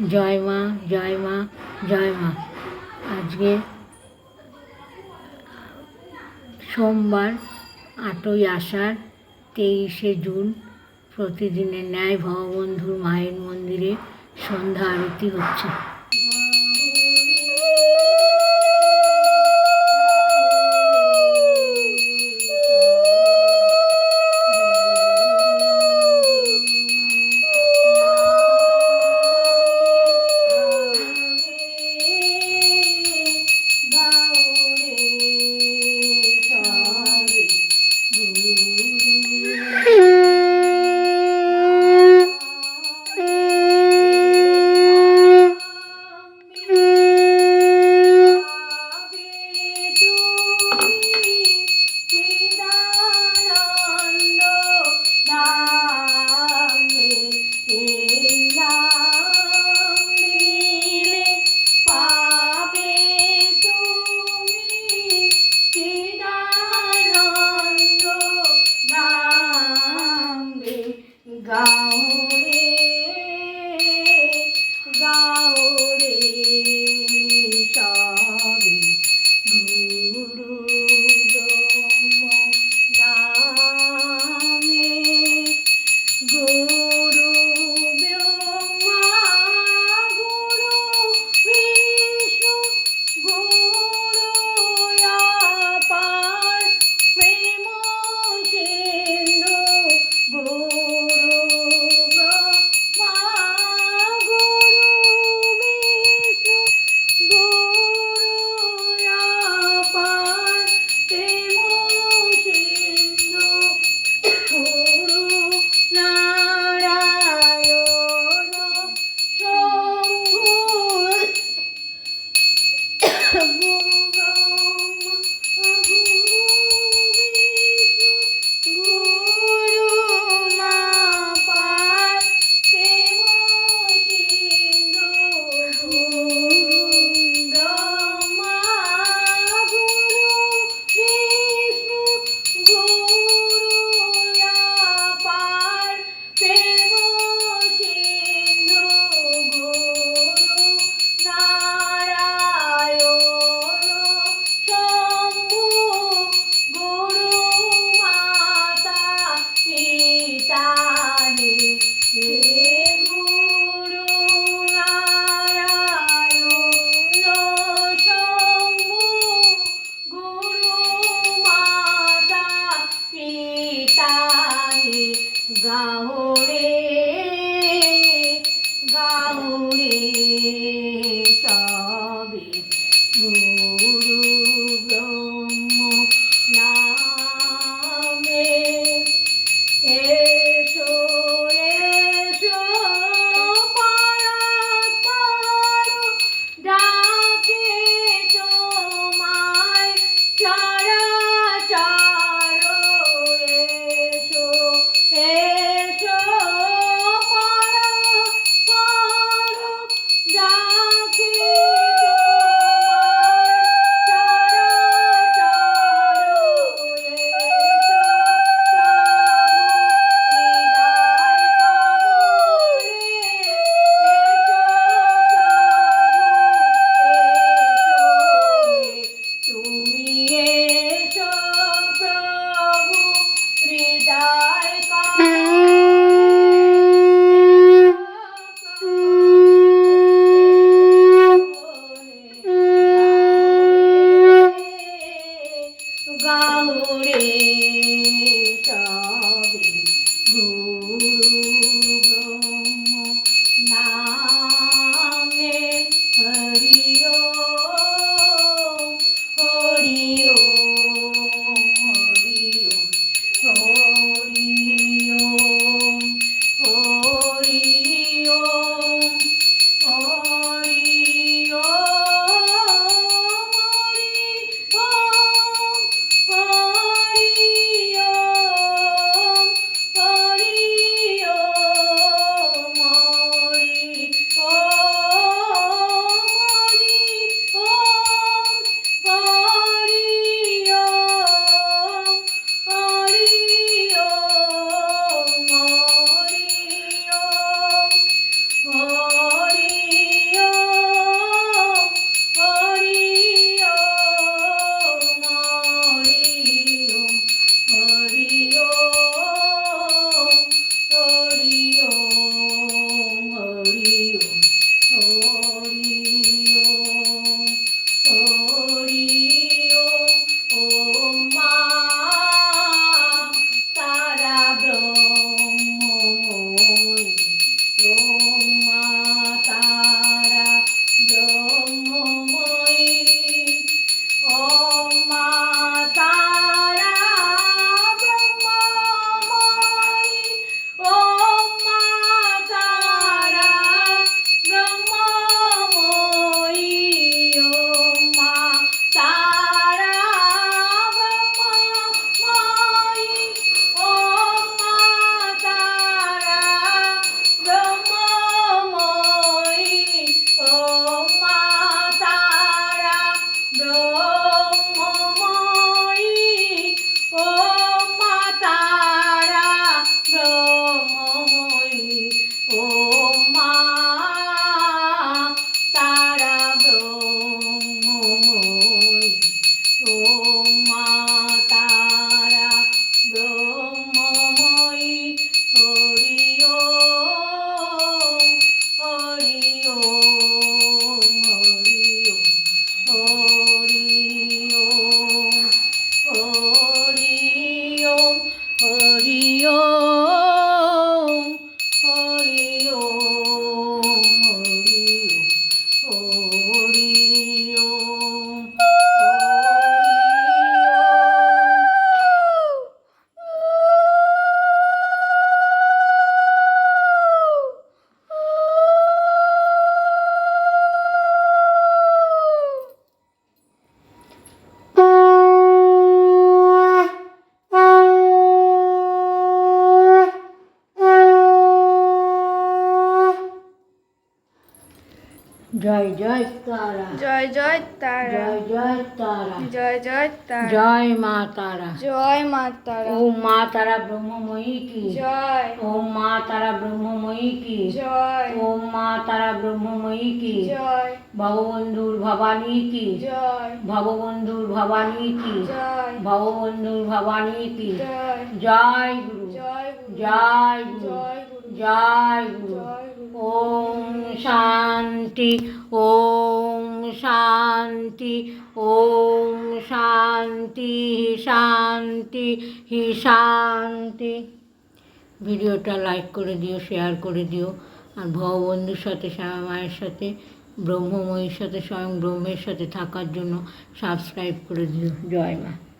জয় মা জয় মা জয় মা। আজকে সোমবার, আটই আষাঢ়, তেইশে জুন, প্রতিদিনের ন্যায় ভগবন্ধুর মায়ের মন্দিরে সন্ধ্যা আরতি হচ্ছে। 哟。জয় জয় তারা। জয় জয় তারা। জয় জয় তারা। জয় জয় তারা। জয় মা তারা। জয় মা তারা। ও মা তারা ব্রহ্মময়ী কি? জয়। ও মা তারা ব্রহ্মময়ী কি? জয়। ও মা তারা ব্রহ্মময়ী কি? জয়। ভববন্ধুর ভবানী কি? জয়। ভববন্ধুর ভবানী কি? জয়। ভববন্ধুর ভবানী কি? জয়। জয় গুরু। জয় জয় গুরু। জয় গুরু। জয় গুরু। জয় গুরু। ওম শান্তি ওম শান্তি ওম শান্তি শান্তি, হি শান্তি। ভিডিওটা লাইক করে দিও, শেয়ার করে দিও। আর ভববন্ধুর সাথে, শ্যামা মায়ের সাথে, ব্রহ্মময়ীর সাথে, স্বয়ং ব্রহ্মের সাথে থাকার জন্য সাবস্ক্রাইব করে দিও। জয় মা।